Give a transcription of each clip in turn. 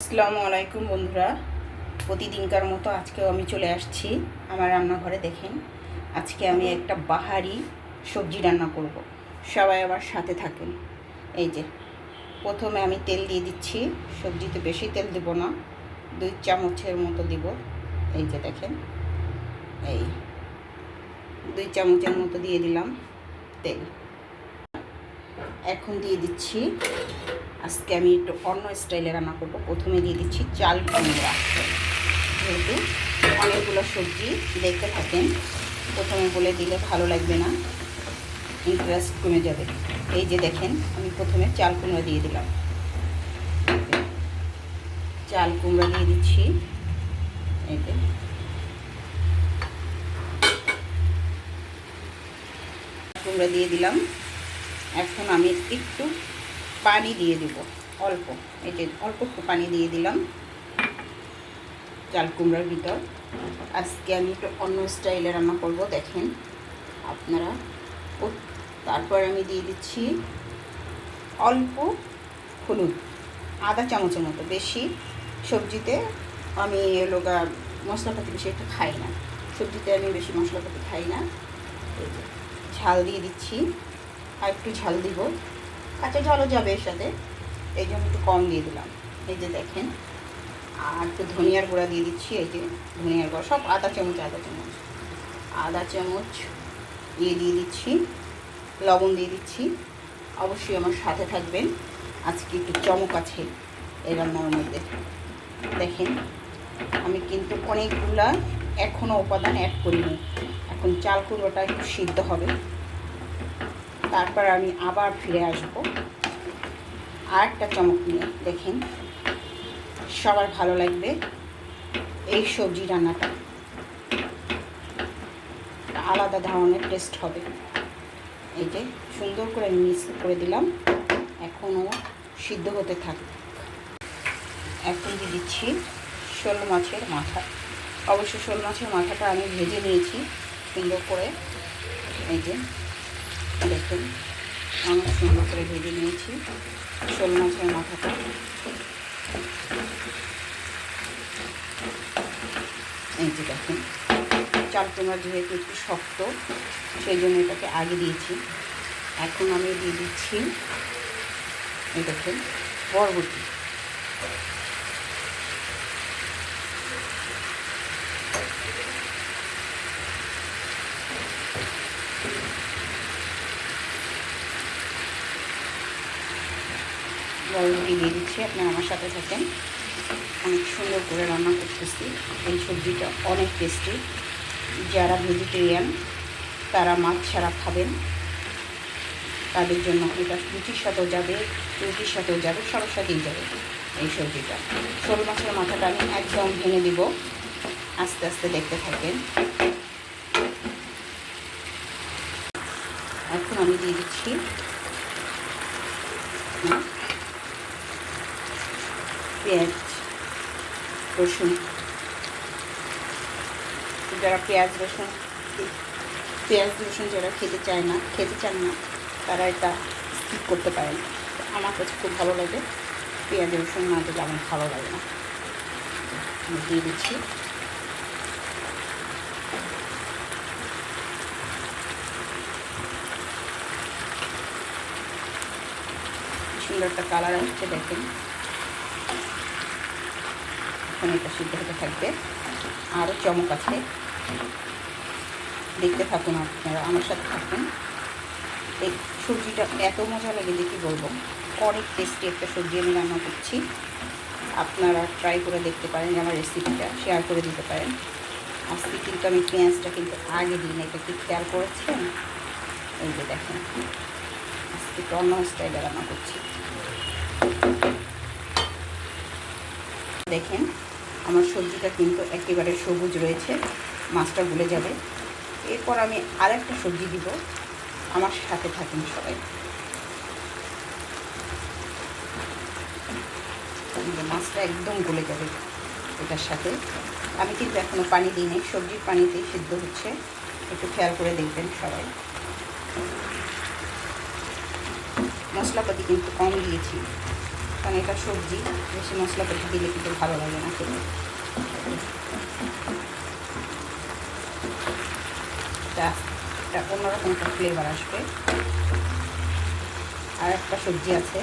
আসসালামু আলাইকুম বন্ধুরা। প্রতিদিনকার মতো আজকেও আমি চলে আসছি আমার রান্নাঘরে, দেখেন। আজকে আমি একটা বাহারি সবজি রান্না করব। সবাই আবার সাথে থাকেন। এই যে, প্রথমে আমি তেল দিয়ে দিচ্ছি। সবজিতে বেশি তেল দেব না। দুই চামচের মতো দিব। এই যে, দেখেন। এই, দুই চামচের মতো দিয়ে দিলাম তেল। এখন দিয়ে দিচ্ছি আজকে আমি একটু অন্য স্টাইলে রান্না করব। প্রথমে দিয়ে দিচ্ছি চাল কুমড়া। যেহেতু অনেকগুলো সবজি দেখতে থাকেন, প্রথমে বলে দিলে ভালো লাগবে না ইন্টারেস্ট কমে যাবে। এই যে দেখেন, আমি প্রথমে চাল কুমড়া দিয়ে দিলাম। চাল কুমড়া দিয়ে দিচ্ছি। এতে কুমড়া দিয়ে দিলাম। এখন আমি একটু পানি দিয়ে দিব, অল্প। এই যে অল্প একটু পানি দিয়ে দিলাম চাল কুমড়ার ভিতর। আজকে আমি একটু অন্য স্টাইলে রান্না করব, দেখেন আপনারা। ও, তারপর আমি দিয়ে দিচ্ছি অল্প হলুদ, আধা চামচের মতো। বেশি সবজিতে আমি লোকা মশলাপাতি বেশি একটা খাই না। সবজিতে আমি বেশি মশলাপাতি খাই না। ঝাল দিয়ে দিচ্ছি, আর একটু ঝাল দিব। কাঁচা ঝালও যাবে এর সাথে। এই জন্য একটু কম দিয়ে দিলাম। এই যে দেখেন। আর একটু ধনিয়ার গুঁড়া দিয়ে দিচ্ছি, এই যে ধনিয়ার গুঁড়া। সব আধা চামচ আধা চামচ। আধা চামচ দিয়ে দিয়ে দিচ্ছি। লবণ দিয়ে দিচ্ছি। অবশ্যই আমার সাথে থাকবেন। আজকে একটু চমক আছে এই রান্নার মধ্যে। দেখেন, আমি কিন্তু অনেকগুলা এখনও উপাদান অ্যাড করিনি। এখন চাল কুমড়োটা একটু সিদ্ধ হবে। তারপর আমি আবার ফিরে আসব। আর একটা চমক নিয়ে দেখেন, সবার ভালো লাগবে এই সবজি রান্নাটা। আলাদা ধরনের টেস্ট হবে। এই যে সুন্দর করে মিক্স করে দিলাম, এখনও সিদ্ধ হতে থাক। এখন দিয়ে দিচ্ছি শোল মাছের মাথা। অবশ্য শোল মাছের মাথাটা আমি ভেজে নিয়েছি সুন্দর করে। এই যে দেখুন অনেক সুন্দর করে ভেজে নিয়েছি। শোল মাছের মাথাটা। এই যে দেখুন চাল তোমরা যেহেতু একটু শক্ত, সেই জন্য এটাকে আগে দিয়েছি। এখন আমি দিয়ে দিচ্ছি, এই দেখুন, বরবটি। বরবটি দিয়ে দিচ্ছি, আপনারা আমার সাথে থাকেন। অনেক সুন্দর করে রান্না করতেছি। এই সবজিটা অনেক টেস্টি যারা ভেজিটেরিয়ান তারা মাছ ছাড়া খাবেন। তাদের জন্য এটা রুটির সাথেও যাবে, রুটির সাথেও যাবে সবার সাথেই যাবে এই সবজিটা। শোল মাছের মাথাটা আমি একদম ভেঙে দিব। আস্তে আস্তে দেখতে থাকেন। এখন আমি দিয়ে দিচ্ছি। পেঁয়াজ, রসুন। যারা পেঁয়াজ, রসুন পেঁয়াজ, রসুন যারা খেতে চায় না, খেতে চান না, তারা এটা স্কিপ করতে পারেন। আমার কাছে খুব ভালো লাগে। পেঁয়াজ, রসুন না দিলে আমার ভালো লাগে না। আমি দিয়ে দিচ্ছি। সুন্দর একটা কালার আসছে, দেখেন। এখন এটা সিদ্ধ হতে থাকবে। আরও চমক আছে। দেখতে থাকুন আপনারা, আমার সাথে থাকুন। এই সবজিটা এত মজা লাগে যে কী বলব? অনেক টেস্টি একটা সবজি আমি রান্না করছি। আপনারা ট্রাই করে দেখতে পারেন আমার রেসিপিটা শেয়ার করে দিতে পারেন। আজকে কিন্তু আমি পেঁয়াজটা কিন্তু আগে দিই না এটা কি খেয়াল করেছেন? এই যে দেখেন, আজকে একটু অন্য স্টাইলে রান্না করছি। দেখেন আমার সবজিটা কিন্তু একেবারে সবুজ রয়েছে, মাছটা গুলে যাবে। এরপর আমি আর একটা সবজি দিব, আমার সাথে থাকেন সবাই। মাছটা একদম গলে যাবে এটার সাথে। আমি কিন্তু এখনও পানি দিই নাই সবজির পানিতেই সিদ্ধ হচ্ছে। একটু খেয়াল করে দেখবেন সবাই। মশলাপাতি কিন্তু কম দিয়েছি। কারণ এটা সবজি, বেশি মশলাপাতি দিলে কিন্তু ভালো লাগে না খেতে। এটা একটা অন্যরকম একটা ফ্লেভার আসবে। আর একটা সবজি আছে,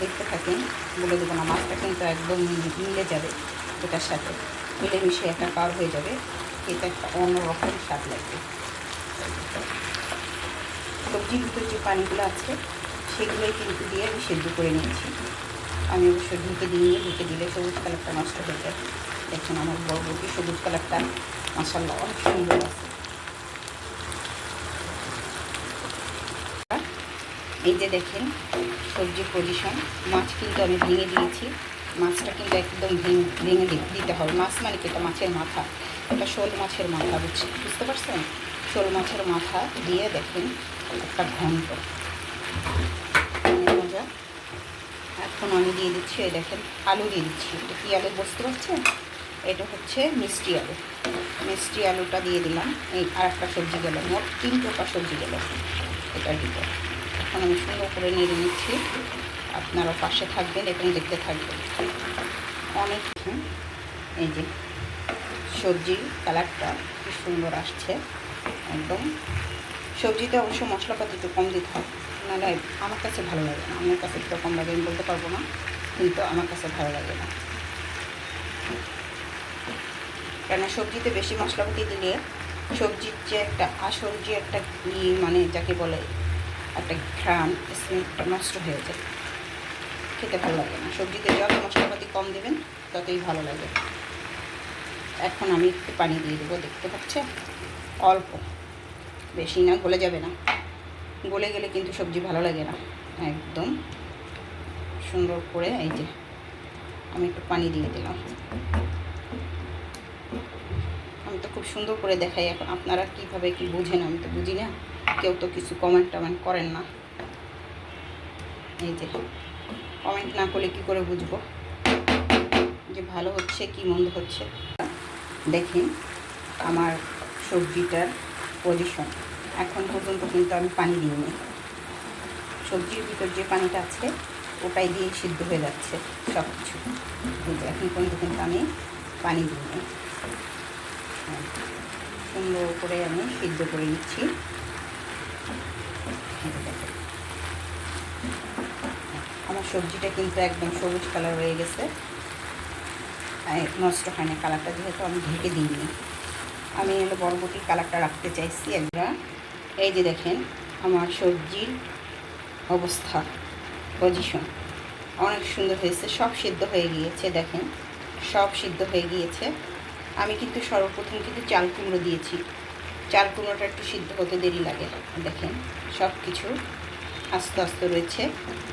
দেখতে থাকেন, বলে দেবো না, মাছটা কিন্তু একদম মিলে যাবে এটার সাথে। মিলেমিশে পার হয়ে যাবে, এটা একটা অন্যরকম স্বাদ লাগবে। সবজির ভিতরে যে পানিগুলো আছে সেগুলোই কিন্তু দিয়ে আমি সেদ্ধ করে নিয়েছি। আমি অবশ্য ঢুকে দিয়ে ঢুকে দিলে সবুজ কালারটা নষ্ট হয়ে যায়। দেখুন আমার বড় বরবটি সবুজ কালারটা মশাল্লা অনেক সুন্দর আছে। এই যে দেখেন, সবজির পজিশন মাছ কিন্তু আমি ভেঙে দিয়েছি। মাছটা কিন্তু একদম ভেঙে দিতে হবে। মাছ মানে কি? এটা মাছের মাথা। এটা শোল মাছের মাথা, বুঝছি? বুঝতে পারছেন? শোল মাছের মাথা দিয়ে দেখেন, একটা ঘন্ট। এখন আমি দিয়ে দিচ্ছি, এই দেখেন, আলু দিয়ে দিচ্ছি। এটা কী আলু বুঝতে পারছেন এটা হচ্ছে মিষ্টি আলু। মিষ্টি আলুটা দিয়ে দিলাম। এই আর একটা সবজি গেল, মোট তিন প্রকার সবজি গেল এটা দিব এখন আমি সুন্দর করে নেড়ে নিচ্ছি। আপনারা পাশে থাকবেন, এখানে দেখতে থাকবেন। অনেক এই যে সবজির কালারটা কি সুন্দর আসছে, একদম। সবজিতে অবশ্য মশলাপাতি একটু কম দিতে হয়। নাহলে আমার কাছে ভালো লাগে না। আমার কাছে একটু কম লাগে, আমি বলতে পারব না, কিন্তু আমার কাছে ভালো লাগে না। কেন সবজিতে বেশি মশলাপাতি দিলে সবজির যে একটা আসল যে একটা মানে যাকে বলে, একটা ঘ্রাণ, স্মেলটা নষ্ট হয়ে যায়। খেতে ভালো লাগে না। সবজিতে যত মশলাপাতি কম দেবেন, ততই ভালো লাগে। এখন আমি একটু পানি দিয়ে দেবো, দেখতে পাচ্ছেন? অল্প। বেশি না, গলে যাবে না। গলে গেলে কিন্তু সবজি ভালো লাগে না, একদম। সুন্দর করে এই যে আমি একটু পানি দিয়ে দিলাম। আমি তো খুব সুন্দর করে দেখাই এখন। আপনারা কীভাবে কি বুঝেন আমি তো বুঝি না। কেউ তো কিছু কমেন্ট টমেন্ট করেন না। এই যে কমেন্ট না করলে কি করে বুঝব? যে ভালো হচ্ছে কি মন্দ হচ্ছে? দেখেন, আমার সবজিটার পজিশন এখন পর্যন্ত কিন্তু আমি পানি দিইনি। সবজির ভিতর যে পানিটা আছে ওটাই দিয়ে সিদ্ধ হয়ে যাচ্ছে সব কিছু কিন্তু এখন পর্যন্ত কিন্তু আমি পানি দিইনি। হ্যাঁ, সুন্দর করে আমি সিদ্ধ করে নিচ্ছি। আমার সবজিটা কিন্তু একদম সবুজ কালার হয়ে গেছে। নষ্ট হয় না কালারটা যেহেতু আমি ঢেকে দিইনি। আমি হলো বরবটির কালারটা রাখতে চাইছি একটা। এই যে দেখেন, আমার সবজির অবস্থা পজিশন অনেক সুন্দর হয়েছে, সব সিদ্ধ হয়ে গিয়েছে, দেখেন। সব সিদ্ধ হয়ে গিয়েছে। আমি কিন্তু সর্বপ্রথম কিন্তু চাল কুমড়ো দিয়েছি। চাল কুমড়োটা একটু সিদ্ধ হতে দেরি লাগে, দেখেন। সব কিছু আস্তে আস্তে রয়েছে।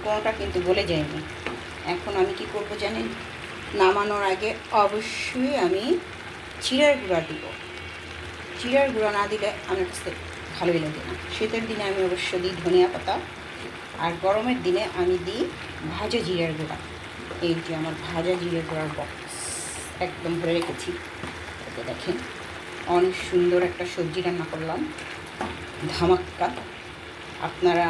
কোনোটা কিন্তু গলে যায়নি। এখন আমি কি করব জানেন? নামানোর আগে অবশ্যই আমি চিড়ার গুঁড়া দিব। চিড়ার গুঁড়া না দিলে আমার কাছে ভালোই লাগে না। শীতের দিনে আমি অবশ্য দিই ধনিয়া পাতা, আর গরমের দিনে আমি দিই ভাজা জিরার গুঁড়া। এই যে আমার ভাজা জিরের গুঁড়ার বক্স একদম ভরে রেখেছি। এতে দেখেন, অনেক সুন্দর একটা সবজি রান্না করলাম। ধামাক্কা। আপনারা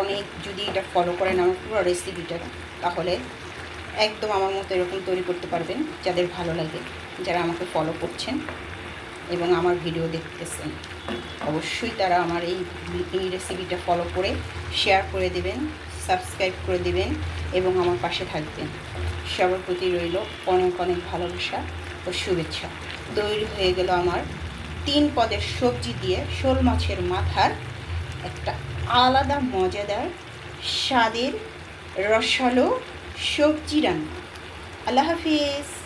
অনেক যদি এটা ফলো করেন আমার পুরো রেসিপিটা তাহলে একদম আমার মতো এরকম তৈরি করতে পারবেন যাদের ভালো লাগে, যারা আমাকে ফলো করছেন। এবং আমার ভিডিও দেখতেছেন। অবশ্যই তারা আমার এই এই রেসিপিটা ফলো করে শেয়ার করে দেবেন সাবস্ক্রাইব করে দেবেন এবং আমার পাশে থাকবেন। সবার প্রতি রইল অনেক অনেক ভালোবাসা ও শুভেচ্ছা। তৈরি হয়ে গেল আমার তিন পদের সবজি দিয়ে শোল মাছের মাথার একটা আলাদা মজাদার স্বাদের রসালো সবজি রান্না। আল্লাহ হাফিজ।